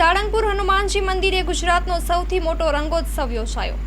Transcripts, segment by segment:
સાળંગપુર હનુમાનજી મંદિરે ગુજરાતનો સૌથી મોટો રંગોત્સવ યોજાયો.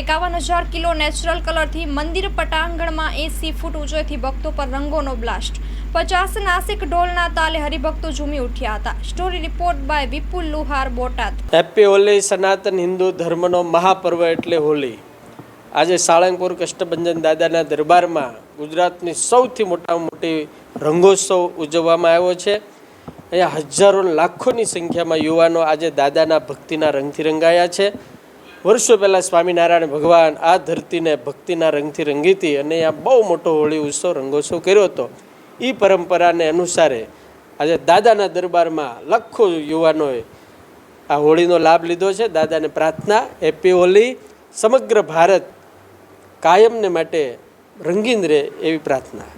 એકાવન હજાર કિલો નેચરલ કલરથી મંદિર પટાંગણમાં એસી ફૂટ ઊંચોથી ભક્તો પર રંગોનો બ્લાસ્ટ. પચાસ નાસિક ઢોલના તાલે હરિભક્તો ઝૂમી ઉઠ્યા હતા. Story report by Vipul Luhar Botad. Happy Holi સનાતન હિન્દુ ધર્મનો મહાપર્વ એટલે હોલી. આજે સાળંગપુર કષ્ટભંજન દાદાના દરબારમાં ગુજરાતની સૌથી મોટામાં મોટી રંગોત્સવ ઉજવવામાં આવ્યો છે. અહીંયા હજારો લાખોની સંખ્યામાં યુવાનો આજે દાદાના ભક્તિના રંગથી રંગાયા છે. વર્ષો પહેલાં સ્વામિનારાયણ ભગવાન આ ધરતીને ભક્તિના રંગથી રંગી હતી અને અહીંયા બહુ મોટો હોળી ઉત્સવ રંગોત્સવ કર્યો હતો. એ પરંપરાને અનુસારે આજે દાદાના દરબારમાં લાખો યુવાનોએ આ હોળીનો લાભ લીધો છે. દાદાને પ્રાર્થના, હેપી હોલી, સમગ્ર ભારત કાયમને માટે રંગીન રહે એવી પ્રાર્થના.